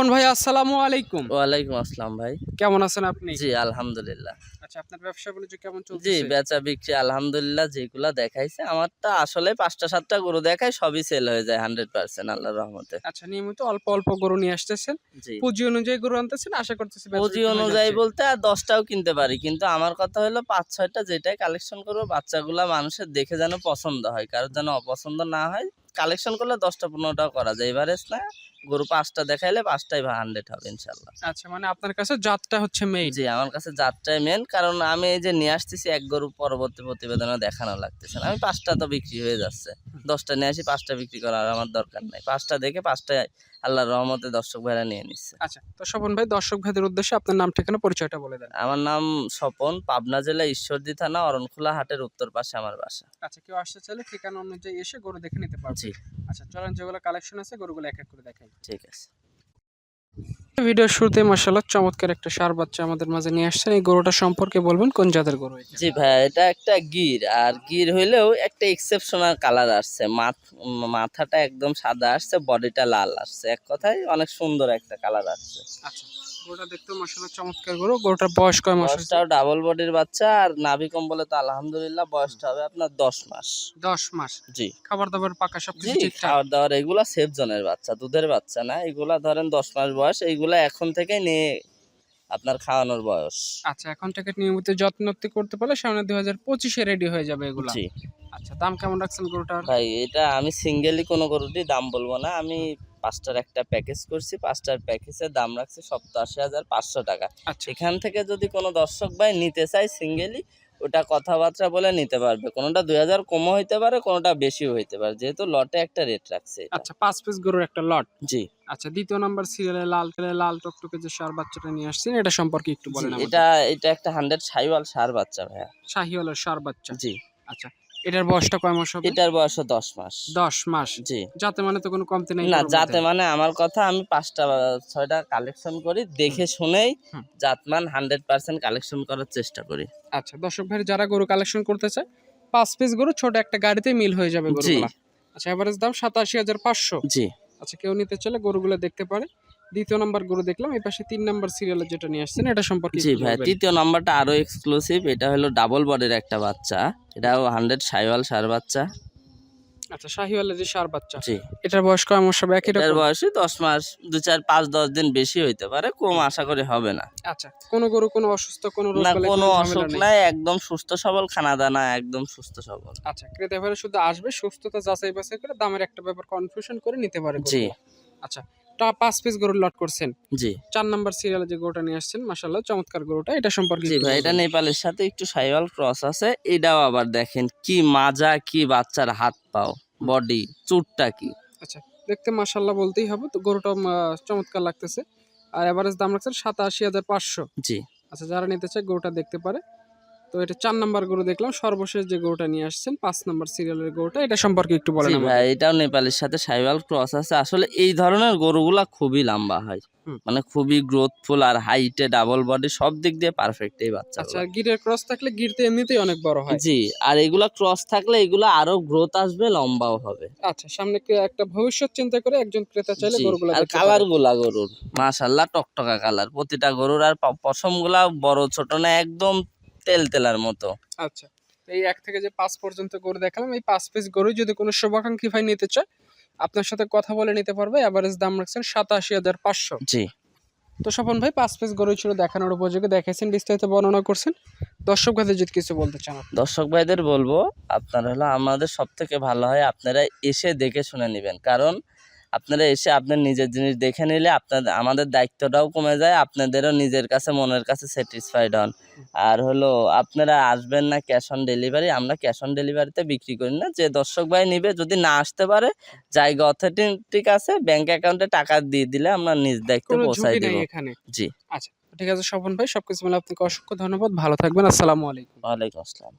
স্বপন ভাই আসসালামু আলাইকুম। ওয়ালাইকুম আসসালাম ভাই। কেমন আছেন আপনি? জি আলহামদুলিল্লাহ। আচ্ছা আপনার ব্যবসা বাণিজ্য কেমন চলছে জি বেচা বিক্রি আলহামদুলিল্লাহ যেগুলা দেখাইছে আমারটা আসলে পাঁচটা সাতটা গরু দেখায় সবই সেল হয়ে যায় হান্ড্রেড পার্সেন্ট আল্লাহর রহমতে। আচ্ছা নিয়মিত অল্প অল্প গরু নিয়ে আসতেছেন। জি। পুঁজি অনুযায়ী গরু আনতেছেন আশা করতেছি পুঁজি অনুযায়ী বলতে আর দশটাও কিনতে পারি কিন্তু আমার কথা হলো পাঁচ ছয়টা যেটাই কালেকশন করব বাচ্চাগুলা মানুষের দেখে যেন পছন্দ হয় কারোর যেন অপছন্দ না হয় কালেকশন করলে দশটা পনেরোটাও করা যায় এভারেজ না। গরু পাঁচটা দেখাইলে পাঁচটাই হান্ড্রেড হবে ইনশাল্লাহ। আচ্ছা মানে আপনার কাছে জাতটা হচ্ছে মেইন জি আমার কাছে যাত্রাই মেন কারণ আমি এই যে নিয়ে আসতেছি এক গরু পরবর্তী প্রতিবেদনে দেখানো লাগতেছে না। আমি পাঁচটা তো বিক্রি হয়ে যাচ্ছে। দশটা নিয়ে আসি পাঁচটা বিক্রি করার আমার দরকার নাই। পাঁচটা দেখে পাঁচটায় আল্লাহর রহমতে দর্শক ভাইরা নিয়ে নিচ্ছে। আচ্ছা তো স্বপন ভাই দর্শক ভাইদের উদ্দেশ্যে আপনার নাম ঠিকানা পরিচয়টা বলে দেন। আমার নাম স্বপন পাবনা জেলা ঈশ্বরদী থানা অরণখোলা হাটের উত্তর পাশে আমার বাসা। আচ্ছা কেউ আসতে চাইলে ঠিকানা অনুযায়ী এসে গরু দেখে নিতে পারবে জি। আচ্ছা চলেন যেগুলো কালেকশন আছে গরুগুলো এক এক করে দেখাই। ঠিক আছে। ভিডিওর শুরুতে মাসাল্লাহ চমৎকার একটা সার বাচ্চা আমাদের মাঝে নিয়ে আসছেন। এই গরুটা সম্পর্কে বলবেন কোন জাতের গরু এটা? জি ভাই এটা একটা গির। আর গির হইলেও একটা এক্সেপশনাল কালার আসছে। মাথ- মাথাটা একদম সাদা আসছে বডিটা লাল আসছে। এক কথায় অনেক সুন্দর একটা কালার আসছে। আচ্ছা। গরুটা দেখতে চমৎকার গরু। গরুটার বয়স কয় মাস বয়সটাও ডাবল বডির বাচ্চা আর নাভি কম্বলে তো আলহামদুলিল্লাহ বয়সটা হবে আপনার দশ মাস। দশ মাস। জি। খাবার দাবার পাকা সব কিছু ঠিকঠাক? খাওয়ার দাওয়ার এগুলা সেফ জনের বাচ্চা দুধের বাচ্চা না। এগুলা ধরেন দশ মাস বয়স এইগুলা এখন থেকে নিয়ে আপনার খাওয়ানোর বয়স। আচ্ছা এখন থেকে নিয়মিত যত্ন করতে পারলে সামনে দুই হাজার পঁচিশে রেডি হয়ে যাবে এগুলা। জি। আচ্ছা দাম কেমন রাখছেন গরুটার? ভাই এটা আমি সিঙ্গেলি কোনো গরুটি দাম বলব না। আমি পাঁচটার একটা প্যাকেজ করছি পাঁচটার প্যাকেজের দাম রাখছি সপ্তাশি হাজার পাঁচশো টাকা। আচ্ছা। এখান থেকে যদি কোনো দর্শক ভাই নিতে চায় সিঙ্গেলি ওটা কথাবার্তা বলে নিতে পারবে। কোনোটা দুই হাজার কমও হইতে পারে কোনোটা বেশিও হইতে পারে। যেহেতু লটে একটা রেট রাখছে আচ্ছা পাঁচ পিস গরুর একটা লট? জি। আচ্ছা দ্বিতীয় নাম্বার সিরিয়ালে লাল কালার লাল টকটকে যে সার বাচ্চাটা নিয়ে আসছেন এটা সম্পর্কে একটু বলেন এটা এটা একটা হান্ড্রেড সাইওয়াল সার বাচ্চা ভাইয়া। শাহিওয়ালের সার বাচ্চা। জি। আচ্ছা এটার বয়সটা কয় মাস হবে? এটার বয়স দশ মাস। দশ মাস? জি। যাতে মানে তো কোনো কমতি নেই না যাতে মানে আমার কথা আমি পাঁচটা ছয়টা কালেকশন করি দেখে শুনেই। জাতমান হান্ড্রেড পার্সেন্ট কালেকশন করার চেষ্টা করি। আচ্ছা দর্শক ভাই যারা গরু কালেকশন করতে চায় পাঁচ পিস গরু ছোট একটা গাড়িতে মিল হয়ে যাবে জি। আচ্ছা এভারেজ দাম সাতাশি হাজার পাঁচশো। জি। আচ্ছা কেউ নিতে চাইলে গরুগুলো দেখতে পারে। দ্বিতীয় নাম্বার গরু দেখলাম এই পাশে তিন নাম্বার সিরিয়ালে যেটা নিয়ে আসছেন এটা সম্পর্কে জি ভাই। তৃতীয় নাম্বারটা আরও এক্সক্লুসিভ এটা হলো ডাবল বডির একটা বাচ্চা। এটাও হান্ড্রেড সাইওয়াল সার বাচ্চা। আচ্ছা শাহিওয়ালের যে সার বাচ্চা জি। এটার বয়স কয় মাস হবে একই এটার রকম? দশ মাস দু চার পাঁচ দশ দিন বেশি হইতে পারে কম আশা করি হবে না। আচ্ছা কোনো গরু কোনো অসুস্থ কোনো রোগ না কোনো অসুখ নাই। একদম সুস্থ সবল খানা দানা একদম সুস্থ সবল। আচ্ছা ক্রেতা ভাইরা শুধু আসবে সুস্থতা যাচাই বাছাই করে দামের একটা ব্যাপার কনফিউশন করে নিতে পারে জি। আচ্ছা তা পাঁচ পিস গরুর লট করছেন। জি। চার নাম্বার সিরিয়ালে যে গরুটা নিয়ে আসছেন মাশাআল্লাহ চমৎকার গরুটা এটা সম্পর্কে জি ভাই এটা নেপালের সাথে একটু সাইওয়াল ক্রস আছে এটাও আবার দেখেন কি মাজা কি বাচ্চার হাত পাও বডি চুটটা কি। আচ্ছা দেখতে মাশাআল্লাহ বলতেই হবে তো গরুটা চমৎকার লাগতেছে। আর এভারেজ দাম রাখছেন সাতাশি হাজার পাঁচশো। জি। আচ্ছা যারা নিতে চায় গরুটা দেখতে পারে। তো এটা চার নাম্বার গরু দেখলাম সর্বশেষ যে গরুটা নিয়ে আসছেন পাঁচ নাম্বার সিরিয়ালের গরুটা এটা সম্পর্কে একটু বলেন ভাই এটাও নেপালের সাথে সাইওয়াল ক্রস আছে। আসলে এই ধরনের গরুগুলা খুবই লম্বা হয়। মানে খুবই গ্রোথফুল আর হাইটে ডাবল বডি সব দিক দিয়ে পারফেক্ট এই বাচ্চা আচ্ছা গিরের ক্রস থাকলে গির তো এমনিতেই অনেক বড় হয়। জি আর এগুলা ক্রস থাকলে এগুলা আরও গ্রোথ আসবে লম্বাও হবে। আচ্ছা সামনে কি একটা ভবিষ্যৎ চিন্তা করে একজন ক্রেতা চাইলে গরুগুলো আর কালারগুলা গরুর মাশাল্লাহ টকটকা কালার। প্রতিটা গরুর আর পশমগুলা বড় ছোট না একদম তেল তেলার মতো। আচ্ছা এই এক থেকে যে পাঁচ পর্যন্ত গরু দেখালাম এই পাঁচ পিস গরু যদি কোনো শুভাকাঙ্ক্ষী ভাই নিতে চায় আপনার সাথে কথা বলে নিতে পারবে অ্যাভারেজ দাম রাখছেন সাতাশি হাজার পাঁচশো। জি। তো স্বপন ভাই পাঁচ পিস গরু ছিল দেখানোর উপযোগী দেখেছেন বিস্তারিত বর্ণনা করছেন। দর্শক ভাইদের যদি কিছু বলতে চান দর্শক ভাইদের বলব আপনার হলো আমাদের সব থেকে ভালো হয় আপনারা এসে দেখে শুনে নেবেন। কারণ আপনারা এসে আপনার নিজের জিনিস দেখে নিলে আপনাদের আমাদের দায়িত্বটাও কমে যায় আপনাদেরও নিজের কাছে মনের কাছে স্যাটিসফাইড হন। আর হলো আপনারা আসবেন না ক্যাশ অন ডেলিভারি আমরা ক্যাশ অন ডেলিভারিতে বিক্রি করি না। যে দর্শক ভাই নিবে যদি না আসতে পারে জায়গা অথেন্টিক আছে ব্যাংক অ্যাকাউন্টে টাকা দিয়ে দিলে আমরা নিজ দায়িত্বে পৌঁছাই এখানে। জি। আচ্ছা ঠিক আছে স্বপন ভাই সবকিছু মিলে আপনাকে অসংখ্য ধন্যবাদ। ভালো থাকবেন আসসালামু আলাইকুম। ওয়ালাইকুম আসসালাম।